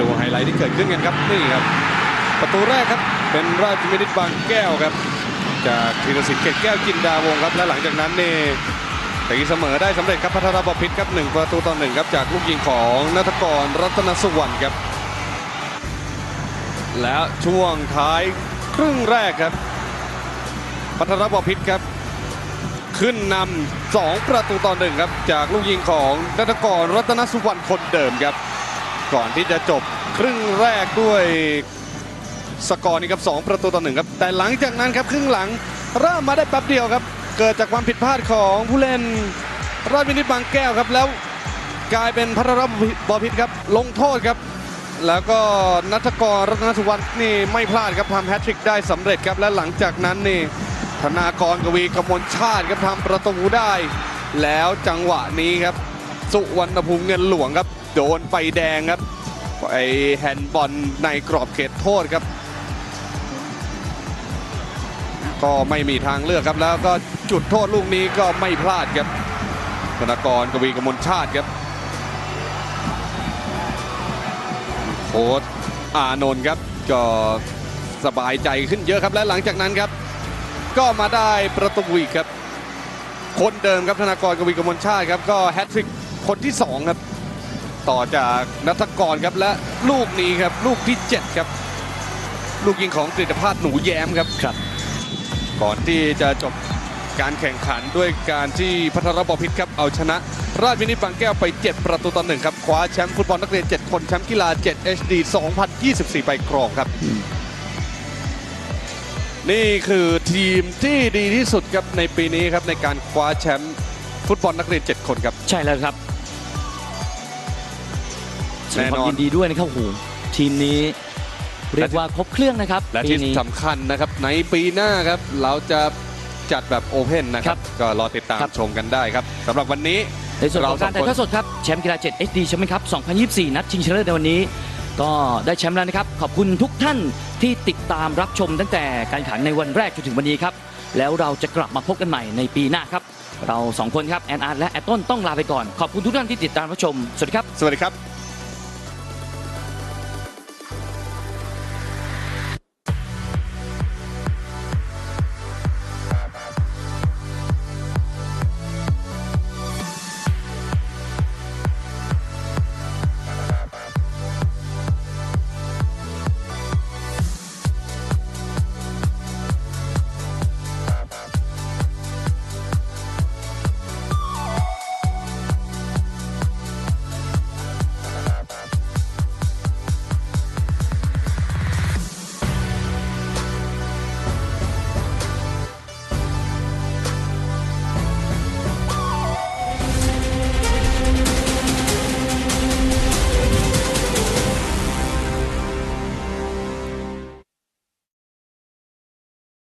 ดูไฮไลท์ที่เกิดขึ้นกันครับนี่ครับ ประตูแรกครับเป็นราชมิตรบางแก้วครับ จากธีรศิลป์เกตแก้วจินดาวงครับและหลังจากนั้นนี่ตีเสมอได้สำเร็จครับพัทรบพิษครับหนึ่งประตูต่อหนึ่งครับจากลูกยิงของนัทกรรัตนสุวรรณครับ แล้วช่วงท้ายครึ่งแรกครับพัทรบพิษครับ ขึ้นนำสองประตูต่อหนึ่งครับ จากลูกยิงของนัทกรรัตนสุวรรณคนเดิมครับ ก่อนที่จะจบครึ่งแรกด้วยสกอร์นี้ครับสองประตูต่อหนึ่งครับ แต่หลังจากนั้นครับครึ่งหลังเริ่มมาได้แป๊บเดียวครับ เกิดจากความผิดพลาดของผู้เล่นราชวินิตบางแก้วครับ แล้วกลายเป็นพัทรบอพิษครับ ลงโทษครับ แล้วก็นัทกรรัตนสุวรรณนี่ไม่พลาดครับทำแฮตทริกได้สำเร็จครับ และหลังจากนั้นนี่ธนากรกวีกมลชาติครับทำประตูได้ แล้วจังหวะนี้ครับ สุวรรณภูมิเงินหลวงครับ โดนไฟแดงครับไปแฮนด์บอลในกรอบเขตโทษครับ ก็ไม่มีทางเลือกครับแล้วก็จุดโทษลูกนี้ก็ไม่พลาดครับธนากรกวีกมลชาติครับโค้ชอานนท์ครับก็สบายใจขึ้นเยอะครับและหลังจากนั้นครับ ก็มาได้ประตูอีกครับ คนเดิมครับธนากรกวีกมลชาติครับก็แฮตทริกคนที่สองครับ ต่อจากนัทกรครับและลูกนี้ครับลูกที่ 7 ครับ ลูกยิงของกฤษภาสหนูแย้มครับครับ ก่อนที่จะจบการแข่งขันด้วยการที่พัทรบพิษครับ เอาชนะ ราชวินิตบางแก้วไป 7 ประตูต่อหนึ่งครับ คว้าแชมป์ฟุตบอลนักเรียน 7 คนแชมป์กีฬา 7 HD 2024 ไปครองครับ นี่คือทีมที่ดีที่สุดครับในปีนี้ครับในการคว้าแชมป์ฟุตบอลนักเรียน 7 คนครับ ใช่แล้วครับ แสดงความแน่นอนยินดีด้วยนะครับโอ้โหทีมนี้เรียกว่าครบเครื่องนะครับและปีที่นี้สำคัญนะครับในปีหน้าครับเราจะจัดแบบโอเพนนะคครัรับบก็รอติดตามครับชมกันได้ครับสำหรับวันนี้ในส่วนของการถ่ายทอดสดครับแชมป์กีฬา 7 HD แชมป์ครับ2024 นัดชิงชนะเลิศในวันนี้ ก็ได้แชมป์แล้วนะครับ ขอบคุณทุกท่านที่ติดตามรับชมตั้งแต่การแข่งขันในวันแรกจนถึงวันนี้ครับ แล้วเราจะกลับมาพบกันใหม่ในปีหน้าครับ เราสองคนครับแอนอาร์และแอตต้นต้องลาไปก่อน ขอบคุณทุกท่านที่ติดตามรับชม สวัสดีครับ สวัสดีครับ